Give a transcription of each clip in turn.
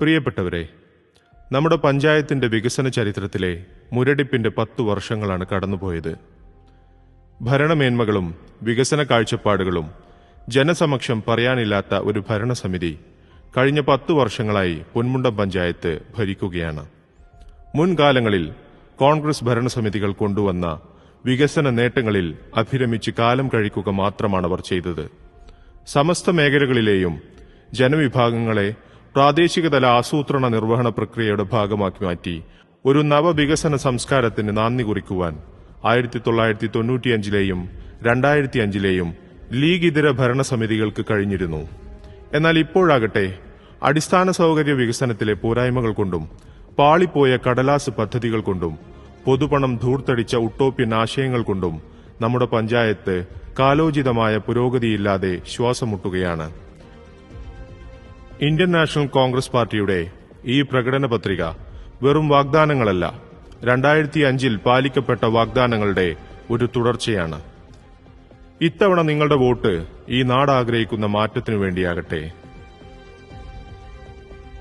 പ്രിയപ്പെട്ടവരെ നമ്മുടെ പഞ്ചായത്തിന്റെ വികസന ചരിത്രത്തിലെ മുരടിപ്പിന്റെ പത്തു വർഷങ്ങളാണ് കടന്നുപോയത്. ഭരണമേന്മകളും വികസന കാഴ്ചപ്പാടുകളും ജനസമക്ഷം പറയാനില്ലാത്ത ഒരു ഭരണസമിതി കഴിഞ്ഞ പത്തു വർഷങ്ങളായി പൊന്മുണ്ടം പഞ്ചായത്ത് ഭരിക്കുകയാണ്. മുൻകാലങ്ങളിൽ കോൺഗ്രസ് ഭരണസമിതികൾ കൊണ്ടുവന്ന വികസന നേട്ടങ്ങളിൽ അഭിരമിച്ച് കാലം കഴിക്കുക മാത്രമാണ് അവർ ചെയ്തത്. സമസ്ത മേഖലകളിലെയും ജനവിഭാഗങ്ങളെ പ്രാദേശികതല ആസൂത്രണ നിർവഹണ പ്രക്രിയയുടെ ഭാഗമാക്കി മാറ്റി ഒരു നവവികസന സംസ്കാരത്തിന് നാന്ദി കുറിക്കുവാൻ ആയിരത്തി തൊള്ളായിരത്തി തൊണ്ണൂറ്റിയഞ്ചിലെയും രണ്ടായിരത്തി അഞ്ചിലെയും ലീഗ് ഇതര ഭരണസമിതികൾക്ക് കഴിഞ്ഞിരുന്നു. എന്നാൽ ഇപ്പോഴാകട്ടെ അടിസ്ഥാന സൗകര്യ വികസനത്തിലെ പോരായ്മകൾ കൊണ്ടും പാളിപ്പോയ കടലാസ് പദ്ധതികൾ കൊണ്ടും പൊതുപണം ധൂർത്തടിച്ച ഉട്ടോപ്യൻ ആശയങ്ങൾ കൊണ്ടും നമ്മുടെ പഞ്ചായത്ത് കാലോചിതമായ പുരോഗതിയില്ലാതെ ശ്വാസമുട്ടുകയാണ്. ഇന്ത്യൻ നാഷണൽ കോൺഗ്രസ് പാർട്ടിയുടെ ഈ പ്രകടന പത്രിക വെറും വാഗ്ദാനങ്ങളല്ല രണ്ടായിരത്തി അഞ്ചിൽ പാലിക്കപ്പെട്ട വാഗ്ദാനങ്ങളുടെ ഒരു തുടർച്ചയാണ്. ഇത്തവണ നിങ്ങളുടെ വോട്ട് ഈ നാട് ആഗ്രഹിക്കുന്ന മാറ്റത്തിനു വേണ്ടിയാകട്ടെ.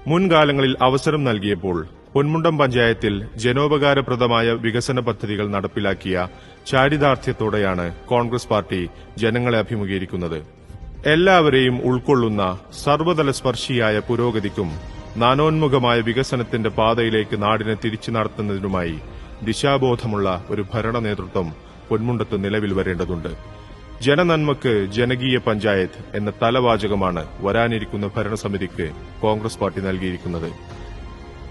മുൻകാലങ്ങളിൽ അവസരം നൽകിയപ്പോൾ പൊന്മുണ്ടം പഞ്ചായത്തിൽ ജനോപകാരപ്രദമായ വികസന പദ്ധതികൾ നടപ്പിലാക്കിയ ചാരിതാർത്ഥ്യത്തോടെയാണ് കോൺഗ്രസ് പാർട്ടി ജനങ്ങളെ അഭിമുഖീകരിക്കുന്നത്. എല്ലാവരെയും ഉൾക്കൊള്ളുന്ന സർവതല സ്പർശിയായ പുരോഗതിക്കും നാനോന്മുഖമായ വികസനത്തിന്റെ പാതയിലേക്ക് നാടിനെ തിരിച്ചു നടത്തുന്നതിനുമായി ദിശാബോധമുള്ള ഒരു ഭരണ നേതൃത്വം പൊന്മുണ്ടത്ത് നിലവിൽ വരേണ്ടതുണ്ട്. ജനനന്മക്ക് ജനകീയ പഞ്ചായത്ത് എന്ന തലവാചകമാണ് വരാനിരിക്കുന്ന ഭരണസമിതിക്ക് കോൺഗ്രസ് പാർട്ടി നൽകിയിരിക്കുന്നത്.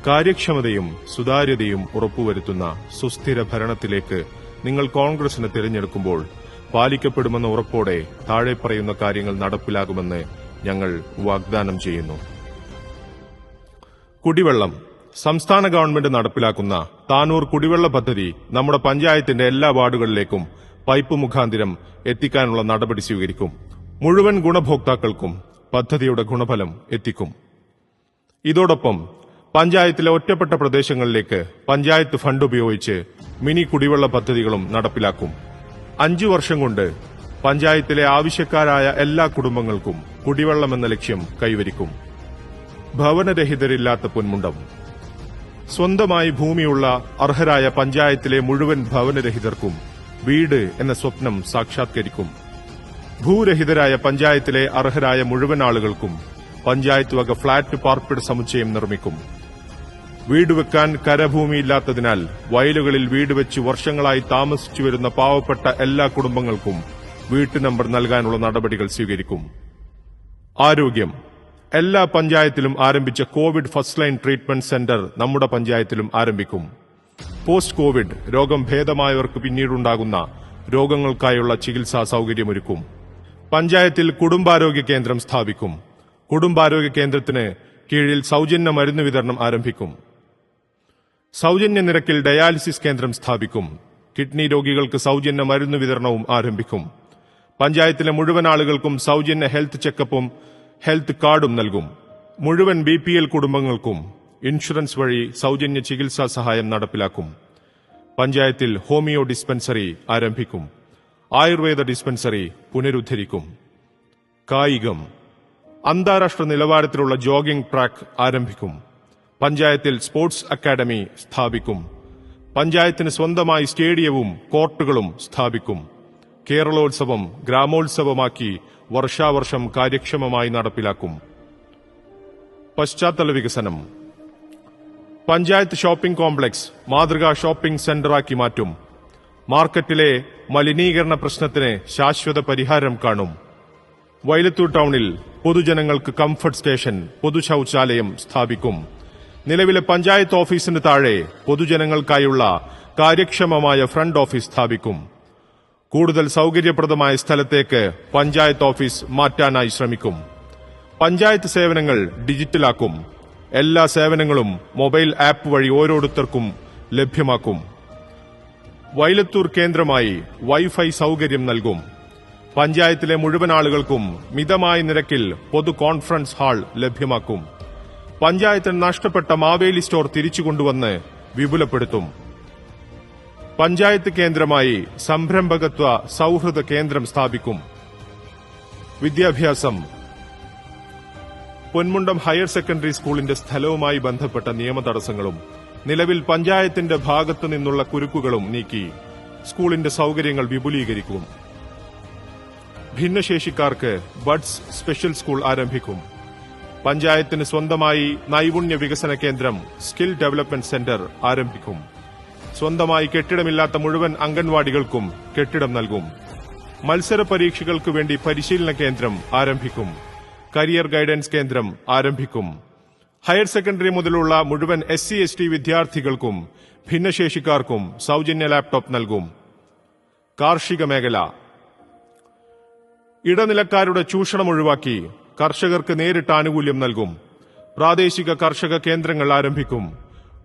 കാര്യക്ഷമതയും സുതാര്യതയും ഉറപ്പുവരുത്തുന്ന സുസ്ഥിര ഭരണത്തിലേക്ക് നിങ്ങൾ കോൺഗ്രസിനെ തിരഞ്ഞെടുക്കുമ്പോൾ പാലിക്കപ്പെടുമെന്ന ഉറപ്പോടെ താഴെ പറയുന്ന കാര്യങ്ങൾ നടപ്പിലാകുമെന്ന് ഞങ്ങൾ വാഗ്ദാനം ചെയ്യുന്നു. കുടിവെള്ളം. സംസ്ഥാന ഗവൺമെന്റ് നടപ്പിലാക്കുന്ന താനൂർ കുടിവെള്ള പദ്ധതി നമ്മുടെ പഞ്ചായത്തിന്റെ എല്ലാ വാർഡുകളിലേക്കും പൈപ്പ് മുഖാന്തിരം എത്തിക്കാനുള്ള നടപടി സ്വീകരിക്കും. മുഴുവൻ ഗുണഭോക്താക്കൾക്കും പദ്ധതിയുടെ ഗുണഫലം എത്തിക്കും. ഇതോടൊപ്പം പഞ്ചായത്തിലെ ഒറ്റപ്പെട്ട പ്രദേശങ്ങളിലേക്ക് പഞ്ചായത്ത് ഫണ്ട് ഉപയോഗിച്ച് മിനി കുടിവെള്ള പദ്ധതികളും നടപ്പിലാക്കും. അഞ്ചു വർഷം കൊണ്ട് പഞ്ചായത്തിലെ ആവശ്യക്കാരായ എല്ലാ കുടുംബങ്ങൾക്കും കുടിവെള്ളമെന്ന ലക്ഷ്യം കൈവരിക്കും. ഭവനരഹിതരില്ലാത്ത പൊന്മുണ്ടം. സ്വന്തമായി ഭൂമിയുള്ള അർഹരായ പഞ്ചായത്തിലെ മുഴുവൻ ഭവനരഹിതർക്കും വീട് എന്ന സ്വപ്നം സാക്ഷാത്കരിക്കും. ഭൂരഹിതരായ പഞ്ചായത്തിലെ അർഹരായ മുഴുവൻ ആളുകൾക്കും പഞ്ചായത്ത് വക ഫ്ളാറ്റ് പാർപ്പിട സമുച്ചയം നിർമ്മിക്കും. വീട് വെക്കാൻ കരഭൂമിയില്ലാത്തതിനാൽ വയലുകളിൽ വീട് വെച്ച് വർഷങ്ങളായി താമസിച്ചു വരുന്ന പാവപ്പെട്ട എല്ലാ കുടുംബങ്ങൾക്കും വീട്ടു നമ്പർ നൽകാനുള്ള നടപടികൾ സ്വീകരിക്കും. ആരോഗ്യം. എല്ലാ പഞ്ചായത്തിലും ആരംഭിച്ച Covid first line treatment centre നമ്മുടെ പഞ്ചായത്തിലും ആരംഭിക്കും. പോസ്റ്റ് കോവിഡ് രോഗം ഭേദമായവർക്ക് പിന്നീടുണ്ടാകുന്ന രോഗങ്ങൾക്കായുള്ള ചികിത്സാ സൌകര്യമൊരുക്കും. പഞ്ചായത്തിൽ കുടുംബാരോഗ്യ കേന്ദ്രം സ്ഥാപിക്കും. കുടുംബാരോഗ്യ കേന്ദ്രത്തിന് കീഴിൽ സൗജന്യ മരുന്ന് വിതരണം ആരംഭിക്കും. സൗജന്യ നിരക്കിൽ ഡയാലിസിസ് കേന്ദ്രം സ്ഥാപിക്കും. കിഡ്നി രോഗികൾക്ക് സൗജന്യ മരുന്ന് വിതരണവും ആരംഭിക്കും. പഞ്ചായത്തിലെ മുഴുവൻ ആളുകൾക്കും സൗജന്യ ഹെൽത്ത് ചെക്കപ്പും ഹെൽത്ത് കാർഡും നൽകും. മുഴുവൻ ബി പി എൽ കുടുംബങ്ങൾക്കും ഇൻഷുറൻസ് വഴി സൗജന്യ ചികിത്സാ സഹായം നടപ്പിലാക്കും. പഞ്ചായത്തിൽ ഹോമിയോ ഡിസ്പെൻസറി ആരംഭിക്കും. ആയുർവേദ ഡിസ്പെൻസറി പുനരുദ്ധരിക്കും. കായികം. അന്താരാഷ്ട്ര നിലവാരത്തിലുള്ള ജോഗിംഗ് ട്രാക്ക് ആരംഭിക്കും. പഞ്ചായത്തിൽ സ്പോർട്സ് അക്കാദമി സ്ഥാപിക്കും. പഞ്ചായത്തിന് സ്വന്തമായി സ്റ്റേഡിയവും കോർട്ടുകളും സ്ഥാപിക്കും. കേരളോത്സവം ഗ്രാമോത്സവമാക്കി വർഷാവർഷം കാര്യക്ഷമമായി നടപ്പിലാക്കും. പശ്ചാത്തല വികസനം. പഞ്ചായത്ത് ഷോപ്പിംഗ് കോംപ്ലക്സ് മാതൃകാ ഷോപ്പിംഗ് സെന്ററാക്കി മാറ്റും. മാർക്കറ്റിലെ മലിനീകരണ പ്രശ്നത്തിന് ശാശ്വത പരിഹാരം കാണും. വൈലത്തൂർ ടൗണിൽ പൊതുജനങ്ങൾക്ക് കംഫർട്ട് സ്റ്റേഷൻ പൊതു ശൌചാലയം സ്ഥാപിക്കും. നിലവിലെ പഞ്ചായത്ത് ഓഫീസിന് താഴെ പൊതുജനങ്ങൾക്കായുള്ള കാര്യക്ഷമമായ ഫ്രണ്ട് ഓഫീസ് സ്ഥാപിക്കും. കൂടുതൽ സൗകര്യപ്രദമായ സ്ഥലത്തേക്ക് പഞ്ചായത്ത് ഓഫീസ് മാറ്റാനായി ശ്രമിക്കും. പഞ്ചായത്ത് സേവനങ്ങൾ ഡിജിറ്റലാക്കും. എല്ലാ സേവനങ്ങളും മൊബൈൽ ആപ്പ് വഴി ഓരോരുത്തർക്കും ലഭ്യമാക്കും. വൈലത്തൂർ കേന്ദ്രമായി വൈഫൈ സൗകര്യം നൽകും. പഞ്ചായത്തിലെ മുഴുവൻ ആളുകൾക്കും മിതമായ നിരക്കിൽ പൊതു കോൺഫറൻസ് ഹാൾ ലഭ്യമാക്കും. പഞ്ചായത്തിന് നഷ്ടപ്പെട്ട മാവേലി സ്റ്റോർ തിരിച്ചുകൊണ്ടുവന്ന് വിപുലപ്പെടുത്തും. പഞ്ചായത്ത് കേന്ദ്രമായി സംരംഭകത്വ സൌഹൃദ കേന്ദ്രം സ്ഥാപിക്കും. വിദ്യാഭ്യാസം. പൊന്മുണ്ടം ഹയർ സെക്കൻഡറി സ്കൂളിന്റെ സ്ഥലവുമായി ബന്ധപ്പെട്ട നിയമ തടസ്സങ്ങളും നിലവിൽ പഞ്ചായത്തിന്റെ ഭാഗത്തു നിന്നുള്ള കുരുക്കുകളും നീക്കി സ്കൂളിന്റെ സൌകര്യങ്ങൾ വിപുലീകരിക്കും. ഭിന്നശേഷിക്കാർക്ക് ബഡ്സ് സ്പെഷ്യൽ സ്കൂൾ ആരംഭിക്കും. പഞ്ചായത്തിന് സ്വന്തമായി നൈപുണ്യ വികസന കേന്ദ്രം സ്കിൽ ഡെവലപ്മെന്റ് സെന്റർ ആരംഭിക്കും. സ്വന്തമായി കെട്ടിടമില്ലാത്ത മുഴുവൻ അംഗൻവാടികൾക്കും കെട്ടിടം നൽകും. മത്സര പരീക്ഷകൾക്ക് വേണ്ടി പരിശീലന കേന്ദ്രം ആരംഭിക്കും. കരിയർ ഗൈഡൻസ് കേന്ദ്രം ആരംഭിക്കും. ഹയർ സെക്കൻഡറി മുതലുള്ള മുഴുവൻ എസ് സി എസ് ടി വിദ്യാർത്ഥികൾക്കും ഭിന്നശേഷിക്കാർക്കും സൌജന്യ ലാപ്ടോപ്പ് നൽകും. കാർഷിക മേഖല. ഇടനിലക്കാരുടെ ചൂഷണം ഒഴിവാക്കി കർഷകർക്ക് നേരിട്ട് ആനുകൂല്യം നൽകും. പ്രാദേശിക കർഷക കേന്ദ്രങ്ങൾ ആരംഭിക്കും.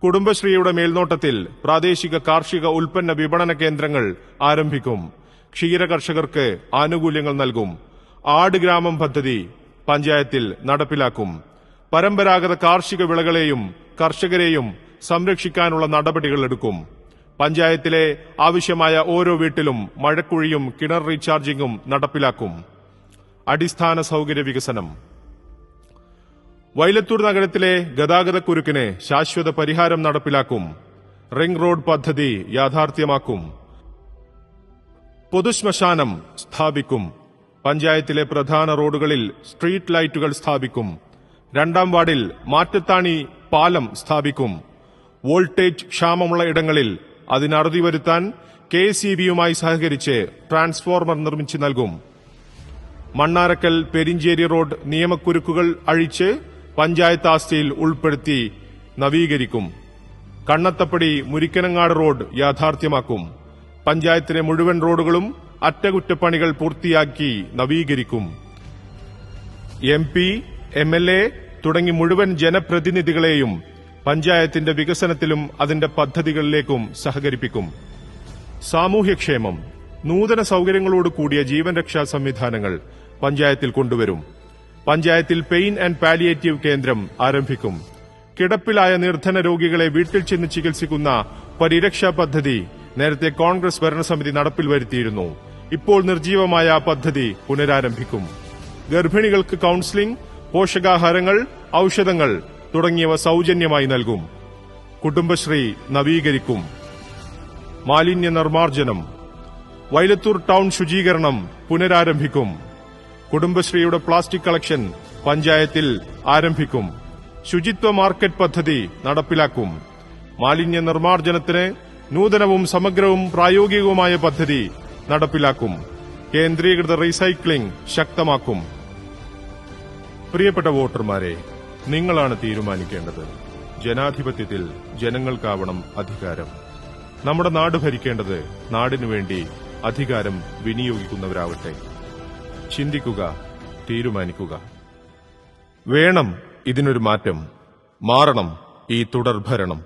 കുടുംബശ്രീയുടെ മേൽനോട്ടത്തിൽ പ്രാദേശിക കാർഷിക ഉൽപ്പന്ന വിപണന കേന്ദ്രങ്ങൾ ആരംഭിക്കും. ക്ഷീര കർഷകർക്ക് ആനുകൂല്യങ്ങൾ നൽകും. ആട് ഗ്രാമം പദ്ധതി പഞ്ചായത്തിൽ നടപ്പിലാക്കും. പരമ്പരാഗത കാർഷിക വിളകളെയും കർഷകരെയും സംരക്ഷിക്കാനുള്ള നടപടികൾ എടുക്കും. പഞ്ചായത്തിലെ ആവശ്യമായ ഓരോ വീട്ടിലും മഴക്കുഴിയും കിണർ റീചാർജിംഗും നടപ്പിലാക്കും. അടിസ്ഥാന സൗകര്യ വികസനം. വൈലത്തൂർ നഗരത്തിലെ ഗതാഗതക്കുരുക്കിന് ശാശ്വത പരിഹാരം നടപ്പിലാക്കും. റിംഗ് റോഡ് പദ്ധതി യാഥാർത്ഥ്യമാക്കും. പൊതുശ്മശാനം സ്ഥാപിക്കും. പഞ്ചായത്തിലെ പ്രധാന റോഡുകളിൽ സ്ട്രീറ്റ് ലൈറ്റുകൾ സ്ഥാപിക്കും. രണ്ടാം വാർഡിൽ മാറ്റത്താണി പാലം സ്ഥാപിക്കും. വോൾട്ടേജ് ക്ഷാമമുള്ള ഇടങ്ങളിൽ അതിനറുതി വരുത്താൻ കെ സഹകരിച്ച് ട്രാൻസ്ഫോർമർ നിർമ്മിച്ചു നൽകും. മണ്ണാരക്കൽ പെരിഞ്ചേരി റോഡ് നിയമക്കുരുക്കുകൾ അഴിച്ച് പഞ്ചായത്ത് ആസ്തിയിൽ ഉൾപ്പെടുത്തി നവീകരിക്കും. കണ്ണത്തപ്പടി മുരിക്കനങ്ങാട് റോഡ് യാഥാർത്ഥ്യമാക്കും. പഞ്ചായത്തിലെ മുഴുവൻ റോഡുകളും അറ്റകുറ്റപ്പണികൾ പൂർത്തിയാക്കി നവീകരിക്കും. M P M L A തുടങ്ങി മുഴുവൻ ജനപ്രതിനിധികളെയും പഞ്ചായത്തിന്റെ വികസനത്തിലും അതിന്റെ പദ്ധതികളിലേക്കും സഹകരിപ്പിക്കും. സാമൂഹ്യക്ഷേമം നൂതന സൗകര്യങ്ങളോട് കൂടിയ ജീവൻ രക്ഷാ സംവിധാനങ്ങൾ പഞ്ചായത്തിൽ കൊണ്ടുവരും. പഞ്ചായത്തിൽ പെയിൻ ആൻഡ് പാലിയേറ്റീവ് കേന്ദ്രം ആരംഭിക്കും. കിടപ്പിലായ നിർധന രോഗികളെ വീട്ടിൽ ചെന്ന് ചികിത്സിക്കുന്ന പരിരക്ഷാ പദ്ധതി നേരത്തെ കോൺഗ്രസ് ഭരണസമിതി നടപ്പിൽ വരുത്തിയിരുന്നു. ഇപ്പോൾ നിർജീവമായ പദ്ധതി പുനരാരംഭിക്കും. ഗർഭിണികൾക്ക് കൌൺസിലിംഗ് പോഷകാഹാരങ്ങൾ ഔഷധങ്ങൾ തുടങ്ങിയവ സൌജന്യമായി നൽകും. കുടുംബശ്രീ നവീകരിക്കും. മാലിന്യ നിർമ്മാർജനം. വൈലത്തൂർ ടൌൺ ശുചീകരണം പുനരാരംഭിക്കും. കുടുംബശ്രീയുടെ പ്ലാസ്റ്റിക് കളക്ഷൻ പഞ്ചായത്തിൽ ആരംഭിക്കും. ശുചിത്വ മാർക്കറ്റ് പദ്ധതി നടപ്പിലാക്കും. മാലിന്യ നിർമ്മാർജനത്തിന് നൂതനവും സമഗ്രവും പ്രായോഗികവുമായ പദ്ധതി നടപ്പിലാക്കും. കേന്ദ്രീകൃത റീസൈക്ലിംഗ് ശക്തമാക്കും. പ്രിയപ്പെട്ട വോട്ടർമാരെ നിങ്ങളാണ് തീരുമാനിക്കേണ്ടത്. ജനാധിപത്യത്തിൽ ജനങ്ങൾക്കാവണം അധികാരം. നമ്മുടെ നാട് ഭരിക്കേണ്ടത് നാടിനുവേണ്ടി അധികാരം വിനിയോഗിക്കുന്നവരാവട്ടെ. ചിന്തിക്കുക തീരുമാനിക്കുക. വേണം ഇതിനൊരു മാറ്റം. മാറണം ഈ തുടർഭരണം.